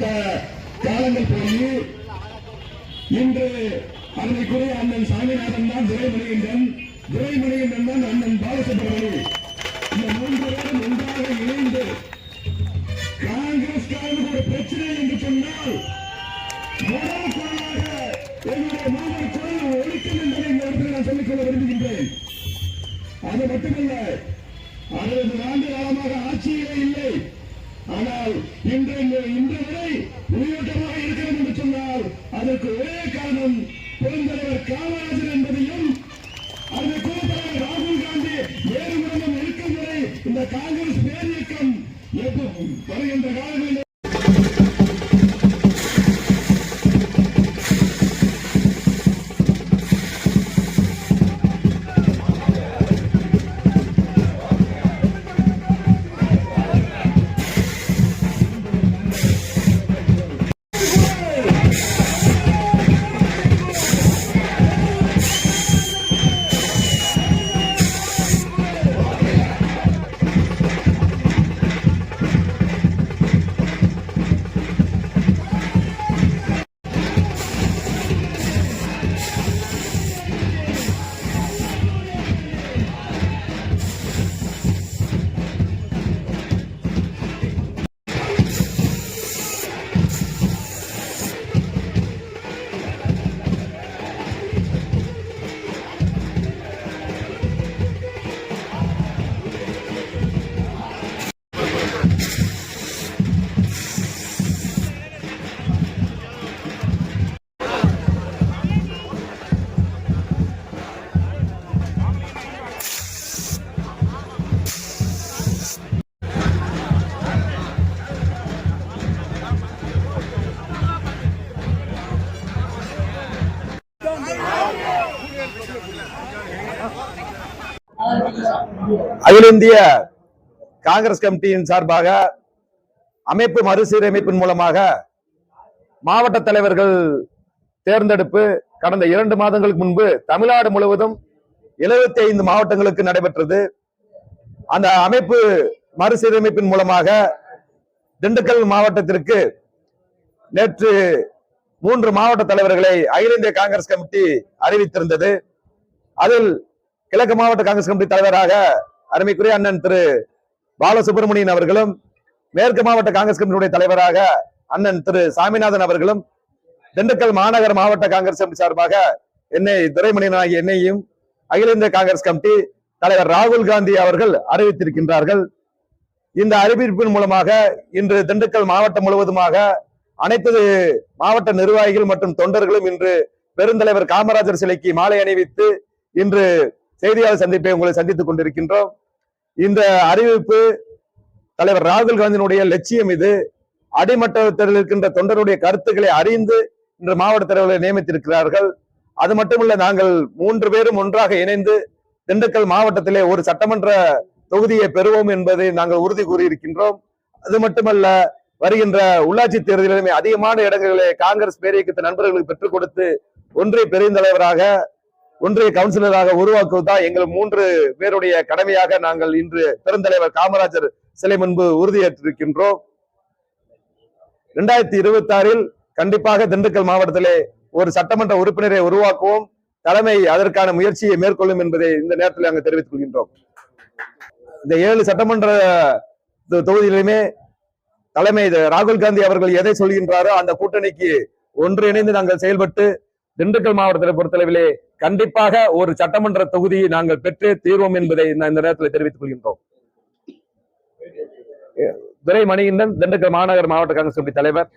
வைத்த காலங்கள் போய் இன்று அன்னைக்குரிய அண்ணன் சாமிநாதன் தான் துரைமணிகண்டன். துரைமணிகண்டன் தான் அண்ணன் பாலசுப்ரமணி. இந்த மூன்று பேரும் ஒன்றாக இணைந்து காங்கிரஸ்காரனுக்கு ஒரு பிரச்சனை என்று சொன்னால் முதல் குரலாக என்னுடைய மூவர் குரல் ஒழிக்கும் என்பதை இந்த இடத்தில் நான் சொல்லிக்கொள்ள விரும்புகின்றேன். அது மட்டுமல்ல அறுபது ஆண்டு காலமாக ஆட்சியிலே இல்லை. ஆனால் இன்று இன்று வரை உயிரோட்டமாக இருக்கிறது என்று சொன்னால் அதற்கு ஒரே காரணம் பெருந்தலைவர் காமராஜர் என்பதையும் அந்த ராகுல் காந்தி வேறு குடும்பம் இருக்கும் வரை இந்த காங்கிரஸ் பேரியக்கம் வருகின்ற காலங்களில் அகில இந்திய காங்கிரஸ் கமிட்டியின் சார்பாக அமைப்பு மறுசீரமைப்பின் மூலமாக மாவட்ட தலைவர்கள் தேர்ந்தெடுப்பு கடந்த இரண்டு மாதங்களுக்கு முன்பு தமிழ்நாடு முழுவதும் 75 ஐந்து மாவட்டங்களுக்கு நடைபெற்றது. அந்த அமைப்பு மறுசீரமைப்பின் மூலமாக திண்டுக்கல் மாவட்டத்திற்கு நேற்று மூன்று மாவட்ட தலைவர்களை அகில இந்திய காங்கிரஸ் கமிட்டி அறிவித்திருந்தது. அதில் கிழக்கு மாவட்ட காங்கிரஸ் கமிட்டி தலைவராக அருமைக்குரிய அண்ணன் திரு பாலசுப்ரமணியன் அவர்களும் மேற்கு மாவட்ட காங்கிரஸ் கமிட்டியுடைய தலைவராக அண்ணன் திரு சாமிநாதன் அவர்களும் திண்டுக்கல் மாநகர மாவட்ட காங்கிரஸ் கமிட்டி சார்பாக என்னை துரைமணியன் ஆகிய என்னையும் அகில இந்திய காங்கிரஸ் கமிட்டி தலைவர் ராகுல் காந்தி அவர்கள் அறிவித்திருக்கின்றார்கள். இந்த அறிவிப்பின் மூலமாக இன்று திண்டுக்கல் மாவட்டம் முழுவதுமாக அனைத்து மாவட்ட நிர்வாகிகள் மற்றும் தொண்டர்களும் இன்று பெருந்தலைவர் காமராஜர் சிலைக்கு மாலை அணிவித்து இன்று செய்தியாளர் சந்திப்பை உங்களை சந்தித்துக் கொண்டிருக்கின்றோம். இந்த அறிவிப்பு தலைவர் ராகுல் காந்தியினுடைய லட்சியம் இது. அடிமட்டத்தில் இருக்கின்ற தொண்டருடைய கருத்துக்களை அறிந்து இன்று மாவட்ட தலைவர்களை நியமித்திருக்கிறார்கள். அது மட்டுமல்ல நாங்கள் மூன்று பேரும் ஒன்றாக இணைந்து திண்டுக்கல் மாவட்டத்திலே ஒரு சட்டமன்ற தொகுதியை பெறுவோம் என்பதை நாங்கள் உறுதி கூறியிருக்கின்றோம். அது மட்டுமல்ல வருகின்ற உள்ளாட்சி தேர்தலிலுமே அதிகமான இடங்களிலே காங்கிரஸ் பேரியக்கத்தின் நண்பர்களுக்கு பெற்றுக் கொடுத்து ஒன்றிய பெருந்தலைவராக ஒன்றிய கவுன்சிலராக உருவாக்குவதுதான் எங்கள் மூன்று பேருடைய கடமையாக நாங்கள் இன்று பெருந்தலைவர் காமராஜர் சிலை முன்பு உறுதியேற்றிருக்கின்றோம். இரண்டாயிரத்தி இருபத்தி ஆறில் கண்டிப்பாக திண்டுக்கல் மாவட்டத்திலே ஒரு சட்டமன்ற உறுப்பினரை உருவாக்குவோம். தலைமை அதற்கான முயற்சியை மேற்கொள்ளும் என்பதை இந்த நேரத்தில் நாங்கள் தெரிவித்துக் கொள்கின்றோம். இந்த ஏழு சட்டமன்ற தொகுதியிலுமே தலைமை ராகுல் காந்தி அவர்கள் எதை சொல்கின்றாரோ அந்த கூட்டணிக்கு ஒன்றிணைந்து நாங்கள் செயல்பட்டு திண்டுக்கல் மாவட்டத்தை பொறுத்தளவிலே கண்டிப்பாக ஒரு சட்டமன்ற தொகுதியை நாங்கள் பெற்றே தீர்வோம் என்பதை நான் இந்த நேரத்தில் தெரிவித்துக் கொள்கின்றோம். துரை மணிகண்டன் திண்டுக்கல் மாநகர் மாவட்ட காங்கிரஸ் கமிட்டி தலைவர்